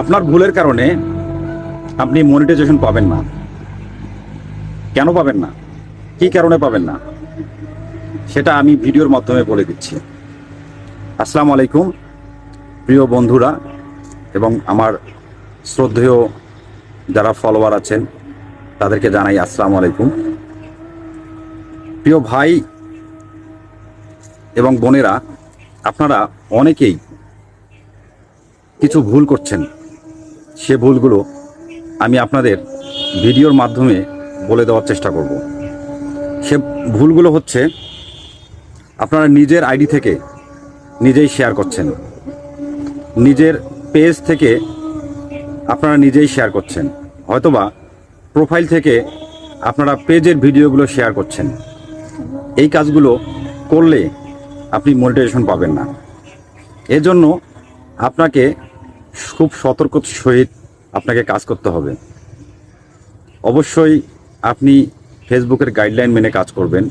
আপনার ভুলের কারণে আপনি মনিটাইজেশন পাবেন না। কেন পাবেন না? কি কারণে পাবেন না? সেটা আমি ভিডিওর মাধ্যমে বলে দিচ্ছি। আসসালামু আলাইকুম, প্রিয় বন্ধুরা এবং আমার শ্রদ্ধেয় যারা ফলোয়ার আছেন, তাদেরকে জানাই আসসালামু আলাইকুম। প্রিয় ভাই এবং বোনেরা, আপনারা অনেকেই কিছু ভুল করছেন। সে ভুলগুলো আমি আপনাদের ভিডিওর মাধ্যমে বলে দেওয়ার চেষ্টা করব। সে ভুলগুলো হচ্ছে আপনারা নিজের আইডি থেকে নিজেই শেয়ার করছেন। নিজের পেজ থেকে আপনারা নিজেই শেয়ার করছেন। হয়তোবা প্রোফাইল থেকে আপনারা পেজের ভিডিওগুলো শেয়ার করছেন। এই কাজগুলো করলে আপনি মনিটাইজেশন পাবেন না। এজন্য আপনাকে খুব সতর্ক সহিত আপনাকে কাজ করতে হবে। অবশ্যই আপনি ফেসবুকের গাইডলাইন মেনে কাজ করবেন।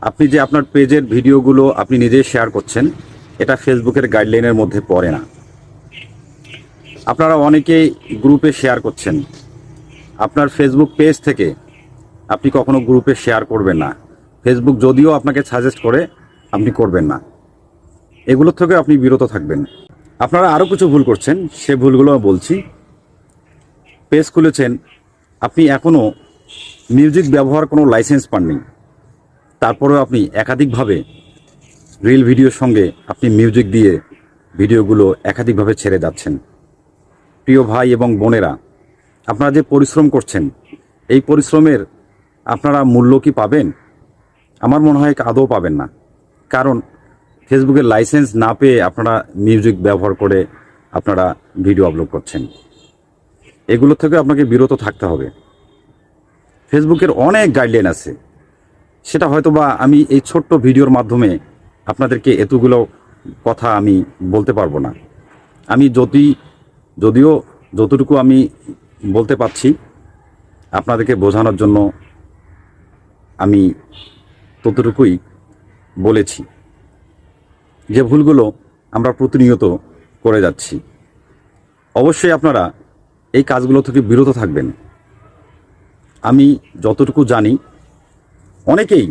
আপনি যে আপনার পেজের ভিডিওগুলো আপনি নিজেই শেয়ার করছেন, এটা ফেসবুকের গাইডলাইনের মধ্যে পড়ে না। আপনারা অনেকেই গ্রুপে শেয়ার করছেন। আপনার ফেসবুক পেজ থেকে আপনি কখনো গ্রুপে শেয়ার করবেন না। ফেসবুক যদিও আপনাকে সাজেস্ট করে, আপনি করবেন না। এগুলোর থেকে আপনি বিরত থাকবেন। আপনারা আরও কিছু ভুল করছেন, সে ভুলগুলো বলছি। পেজ খুলেছেন, আপনি এখনও মিউজিক ব্যবহার কোনো লাইসেন্স পাননি। তারপরেও আপনি একাধিকভাবে রিল ভিডিওর সঙ্গে আপনি মিউজিক দিয়ে ভিডিওগুলো একাধিকভাবে ছেড়ে যাচ্ছেন। প্রিয় ভাই এবং বোনেরা, আপনারা যে পরিশ্রম করছেন, এই পরিশ্রমের আপনারা মূল্য কি পাবেন? আমার মনে হয় আদৌ পাবেন না। কারণ ফেসবুকের লাইসেন্স না পেয়ে আপনারা মিউজিক ব্যবহার করে আপনারা ভিডিও আপলোড করছেন। এগুলো থেকে আপনাকে বিরত থাকতে হবে। ফেসবুকের অনেক গাইডলাইন আছে। সেটা হয়তো বা আমি এই ছোট্ট ভিডিওর মাধ্যমে আপনাদেরকে এতগুলো কথা আমি বলতে পারব না। আমি যদি, যদিও যতটুকু আমি বলতে পারছি, আপনাদেরকে বোঝানোর জন্য আমি ততটুকুই বলেছি। যে ভুলগুলো আমরা প্রতিনিয়ত করে যাচ্ছি। অবশ্যই আপনারা এই কাজগুলো থেকে বিরত থাকবেন। আমি যতটুকু জানি, অনেকেই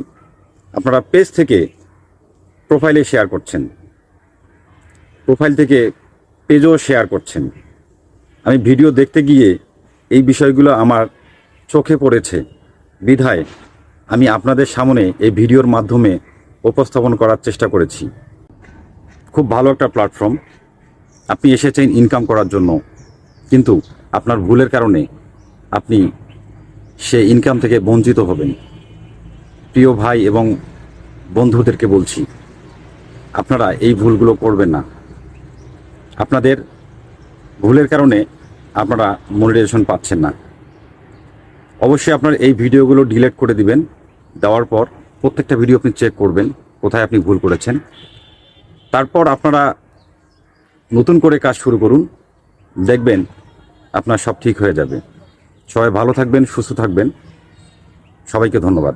আপনারা পেজ থেকে প্রোফাইলে শেয়ার করছেন। প্রোফাইল থেকে পেজও শেয়ার করছেন। আমি ভিডিও দেখতে গিয়ে এই বিষয়গুলো আমার চোখে পড়েছে। বিধায় আমি আপনাদের সামনে এই ভিডিওর মাধ্যমে উপস্থাপন করার চেষ্টা করেছি। খুব ভালো একটা প্ল্যাটফর্ম আপনি এসেছেন ইনকাম করার জন্য। কিন্তু আপনার ভুলের কারণে আপনি সে ইনকাম থেকে বঞ্চিত হবেন। প্রিয় ভাই এবং বন্ধুদেরকে বলছি, আপনারা এই ভুলগুলো করবেন না। আপনাদের ভুলের কারণে আপনারা মনিটাইজেশন পাচ্ছেন না। অবশ্যই আপনার এই ভিডিওগুলো ডিলিট করে দিবেন। দেওয়ার পর প্রত্যেকটা ভিডিও আপনি চেক করবেন, কোথায় আপনি ভুল করেছেন। তারপর আপনারা নতুন করে কাজ শুরু করুন। দেখবেন আপনার সব ঠিক হয়ে যাবে। সবাই ভালো থাকবেন, সুস্থ থাকবেন। সবাইকে ধন্যবাদ।